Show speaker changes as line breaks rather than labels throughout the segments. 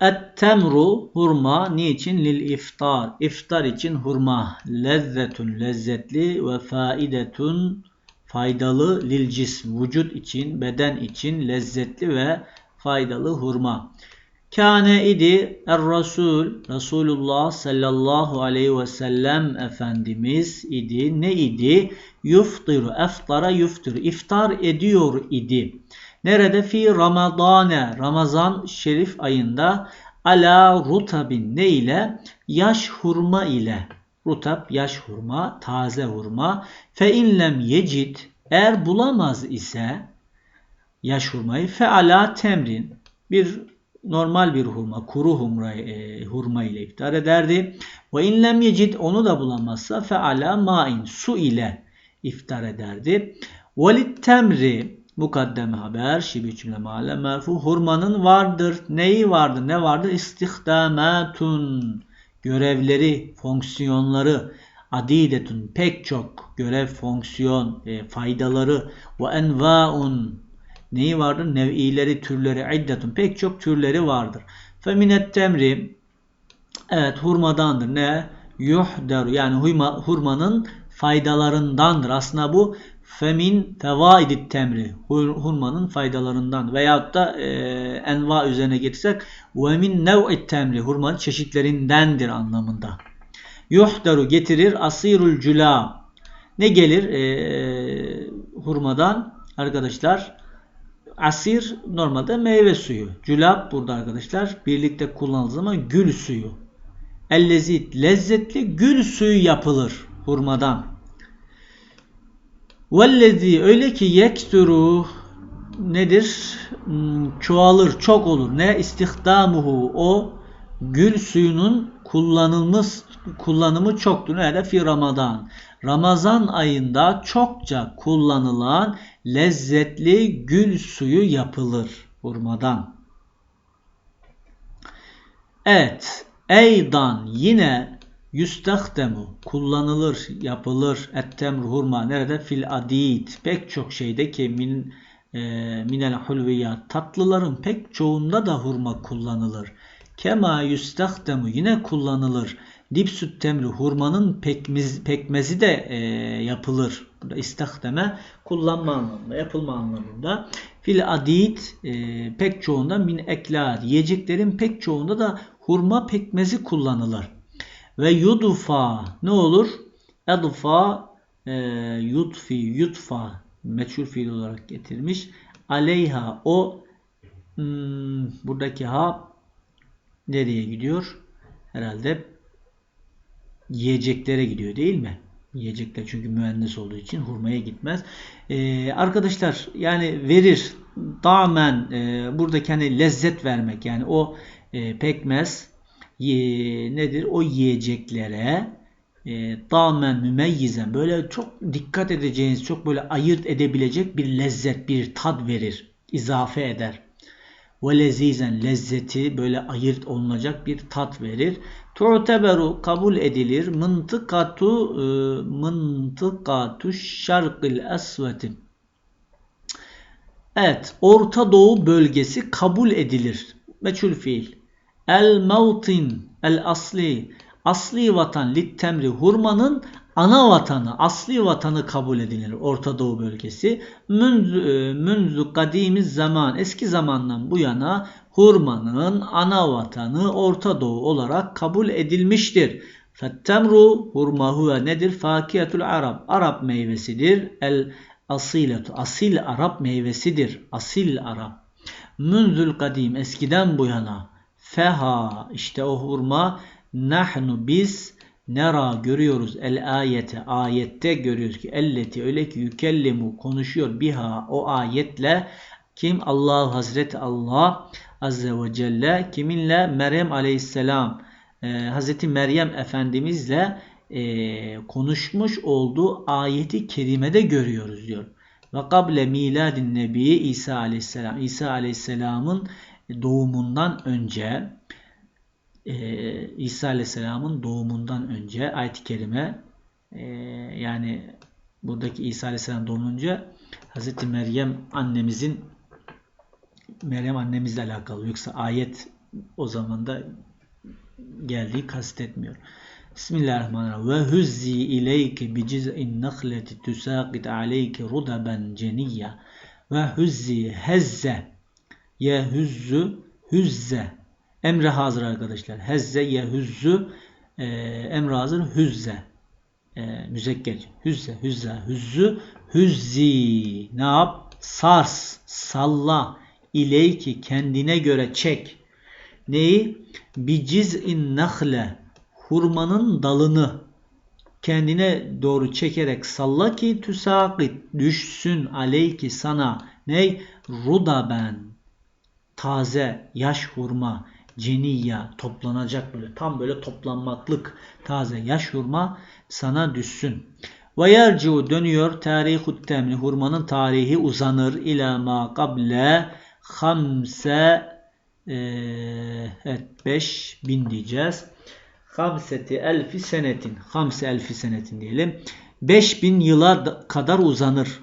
Et-temru hurma niçin? Lil iftar. İftar için hurma. Lezzetun lezzetli ve faidetun faydalı lil cism. Vücut için, beden için lezzetli ve faydalı hurma. Kâne idi er-Rasul Resulullah sallallahu aleyhi ve sellem Efendimiz idi. Ne idi? Yuftiru. Eftara yuftiru. İftar ediyor idi. Nerede? Fi Ramadane. Ramazan şerif ayında ala rutabin ne ile? Yaş hurma ile. Rutab yaş hurma, taze hurma. Fe inlem yecid eğer bulamaz ise yaş hurmayı fe ala temrin bir normal bir hurma, kuru hurma, e, hurma ile iftar ederdi. Ve inlem yecid onu da bulamazsa fe ala main su ile iftar ederdi. Velit temri mukaddeme haber şibi cümle mahalle merfu hurmanın vardır. Neyi vardır? Ne vardır? İstihdamatun görevleri, fonksiyonları adidetun pek çok görev, fonksiyon, e, faydaları ve envaun neyi vardır? Nev'ileri, türleri, iddetun pek çok türleri vardır. Feminet temri evet hurmadandır. Ne? Yuhderu yani hurma, hurmanın faydalarındandır. Aslında bu femin fevaidit temri hurmanın faydalarından veyahut da e, enva üzerine getirsek ve min nev'it temri hurmanın çeşitlerindendir anlamında. Yuhdaru getirir asirul cula ne gelir e, hurmadan arkadaşlar asir normalde meyve suyu. Cülab burada arkadaşlar birlikte kullanıldığı zaman gül suyu. Ellezit lezzetli gül suyu yapılır hurmadan. Vellezi öyle ki yeksuru nedir? Hmm, çoğalır, çok olur. Ne? İstihdamuhu o gül suyunun kullanılmış kullanımı çoktur. Nerede? Fi Ramazan. Ramazan ayında çokça kullanılan lezzetli gül suyu yapılır hurmadan. Evet. Eydan yine yüstehdemu kullanılır, yapılır ettemr hurma nerede? Fil adid. Pek çok şeyde ki min e, minel hulviyat tatlıların pek çoğunda da hurma kullanılır. Kema yüstehdemu yine kullanılır. Dipsüt temri hurmanın pekmez, pekmezi de e, yapılır. Burada istahdeme kullanma anlamında, yapılma anlamında. Fil adid e, pek çoğunda min eklar yiyeceklerin pek çoğunda da hurma pekmezi kullanılır. Ve yudufa ne olur? Edfa e, yutfi yutfa meçhul fiil olarak getirmiş. Aleyha o hmm, buradaki ha nereye gidiyor? Herhalde yiyeceklere gidiyor değil mi? Yiyecekler çünkü mühendis olduğu için hurmaya gitmez. Ee, arkadaşlar yani verir damen e, buradaki hani lezzet vermek yani o e, pekmez ye, nedir? O yiyeceklere e, damen mümeyyizen böyle çok dikkat edeceğiniz çok böyle ayırt edebilecek bir lezzet bir tad verir. izafe eder ve lezizen lezzeti böyle ayırt olunacak bir tat verir. Tu'teberu kabul edilir. Mıntıkatu e, mıntıkatu şarkil esveti. Evet, Orta Doğu bölgesi kabul edilir. Meçhul fiil. El mevtin el asli asli vatan lit temri hurmanın ana vatanı, asli vatanı kabul edilir Orta Doğu bölgesi. Münzü, e, münzü kadimiz zaman, eski zamandan bu yana hurmanın ana vatanı Orta Doğu olarak kabul edilmiştir. Fettemru hurma huve nedir? Fakiyetul Arap. Arap meyvesidir. El asiletu. Asil Arap meyvesidir. Asil Arap. Münzül kadim eskiden bu yana. Feha işte o hurma. Nahnu biz nera görüyoruz. El ayete ayette görüyoruz ki elleti öyle ki yükellimu konuşuyor biha o ayetle. Kim? Allah Hazreti Allah Azze ve Celle. Kiminle? Meryem Aleyhisselam. E, Hazreti Meryem Efendimizle e, konuşmuş olduğu ayeti kerimede görüyoruz diyor. Ve kable miladin nebi İsa Aleyhisselam. İsa Aleyhisselam'ın doğumundan önce e, İsa Aleyhisselam'ın doğumundan önce ayet-i kerime e, yani buradaki İsa Aleyhisselam doğumunca Hz. Meryem annemizin Meryem annemizle alakalı. Yoksa ayet o zaman da geldiği kastetmiyor. Bismillahirrahmanirrahim. Ve huzzi ileyke bi ciz'in nahleti tusaqit aleyke rudaben ceniyya. Ve huzzi hezze ye hüzzü hüzze. Emre hazır arkadaşlar. Hezze ye hüzzü e, emre hazır hüzze. E, müzekker hüzze hüzze hüzzü hüzzi. Ne yap? Sars salla. İleyki kendine göre çek. Neyi? Bi ciz'in nahle hurmanın dalını. Kendine doğru çekerek salla ki tüsakit düşsün aleyki sana. Ney? Rudaben taze yaş hurma ceniya toplanacak böyle tam böyle toplanmaklık taze yaş hurma sana düşsün. Ve yerciu dönüyor tarihut temri hurmanın tarihi uzanır ila ma kable hamse e, evet 5000 diyeceğiz. Hamseti elfi senetin hamse elfi senetin diyelim. 5000 yıla kadar uzanır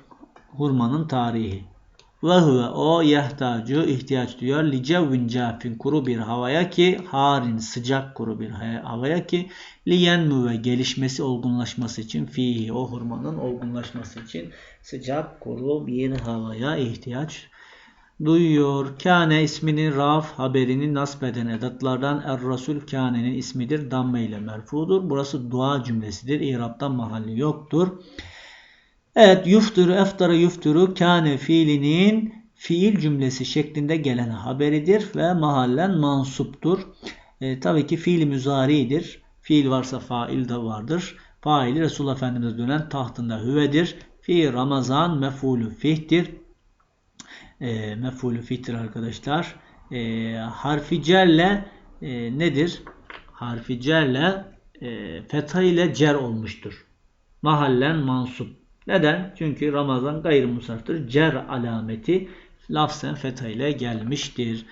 hurmanın tarihi. Ve huve o yahtacu ihtiyaç duyuyor. Li cevvin cafin kuru bir havaya ki harin sıcak kuru bir havaya ki li yenmu ve gelişmesi olgunlaşması için fihi o hurmanın olgunlaşması için sıcak kuru bir havaya ihtiyaç duyuyor. Kâne isminin raf haberini nasb eden edatlardan er rasul kânenin ismidir. Damme ile merfudur. Burası dua cümlesidir. İrab'dan mahalli yoktur. Evet yufturu eftara yufturu kâne fiilinin fiil cümlesi şeklinde gelen haberidir ve mahallen mansuptur. E, tabii ki fiil müzaridir. Fiil varsa fail de vardır. Faili Resul Efendimiz'e dönen tahtında hüvedir. Fi Ramazan mefulü fihtir. E, mefulü fihtir arkadaşlar. E, harfi cerle e, nedir? Harfi cerle e, fetha ile cer olmuştur. Mahallen mansup. Neden? Çünkü Ramazan gayrimusaftır. Cer alameti lafzen fetha ile gelmiştir.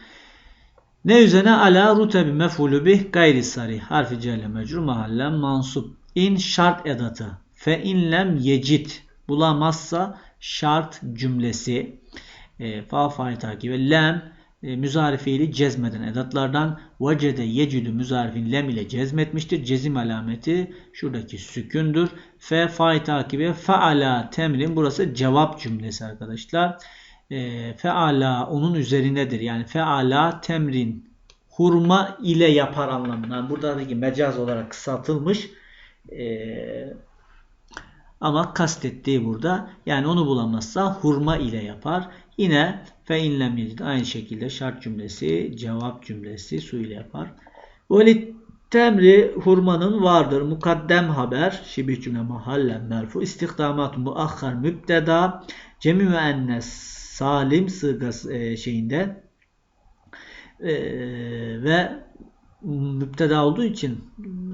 Ne üzerine ala rutebi mefulü bih gayri sari. Harfi celle mecrur mahallen mansup. İn şart edatı. Fe inlem yecit. Bulamazsa şart cümlesi. E, fa fa'yı takibi. Lem e, cezmeden edatlardan vecede yecidü müzarifin lem ile cezmetmiştir. Cezim alameti şuradaki sükündür. Fe fa'yı takibi feala temrin burası cevap cümlesi arkadaşlar. E, feala onun üzerinedir. Yani feala temrin hurma ile yapar anlamına. Buradaki mecaz olarak kısaltılmış. E, ama kastettiği burada yani onu bulamazsa hurma ile yapar. Yine fe inlem yecid aynı şekilde şart cümlesi, cevap cümlesi su ile yapar. Velit temri hurmanın vardır. Mukaddem haber, şibih cümle mahallen merfu, istihdamat muahhar mübteda, cemi müennes salim sığgası e, şeyinde e, ve müpteda olduğu için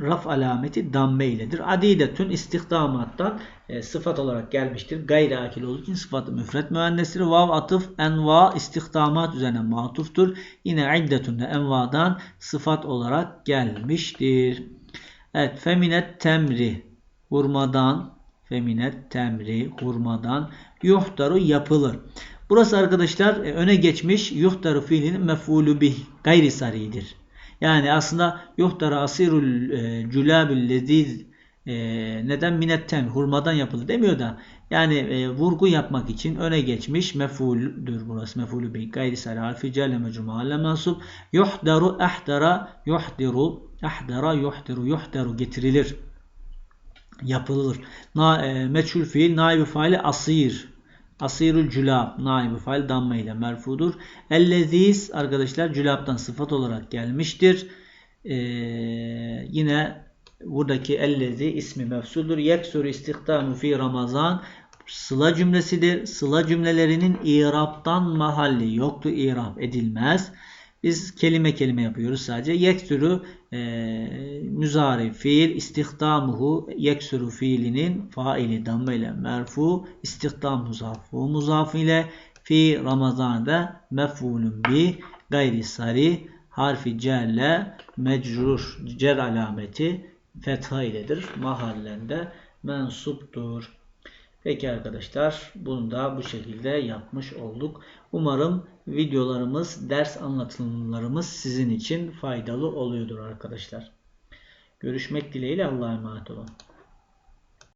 raf alameti damme iledir. Adidetün istihdamattan e, sıfat olarak gelmiştir. Gayri akil olduğu için sıfatı müfret müennestir. Vav atıf enva istihdamat üzerine matuftur. Yine iddetün de envadan sıfat olarak gelmiştir. Evet feminet temri hurmadan feminet temri hurmadan yuhtaru yapılır. Burası arkadaşlar e, öne geçmiş yuhtaru fiilinin mef'ulü bih gayri saridir. Yani aslında yuhtara asirul e, cülabül leziz e, neden minettem hurmadan yapıldı demiyor da yani e, vurgu yapmak için öne geçmiş mefuldür burası mefulü bey gayri sari harfi celle mecruma halle mensup yuhdaru ahdara yuhdiru ahdara yuhdiru yuhdaru getirilir yapılır. Na, e, meçhul fiil naibi faili asir Asirul cülab naibi fail damme ile merfudur. Elleziz arkadaşlar cülabdan sıfat olarak gelmiştir. Ee, yine buradaki ellezi ismi mefsuldür. Yeksur istihdamu fi Ramazan sıla cümlesidir. Sıla cümlelerinin iraptan mahalli yoktu. irap edilmez. Biz kelime kelime yapıyoruz sadece. Yeksürü e, müzari fiil istihdamuhu yeksürü fiilinin faili damme ile merfu istihdam muzafu muzaf ile fi Ramazan'da mef'ulun bi gayri sari harfi celle mecrur cer alameti fetha iledir. Mahallende mensuptur. Peki arkadaşlar bunu da bu şekilde yapmış olduk. Umarım videolarımız, ders anlatımlarımız sizin için faydalı oluyordur arkadaşlar. Görüşmek dileğiyle Allah'a emanet olun.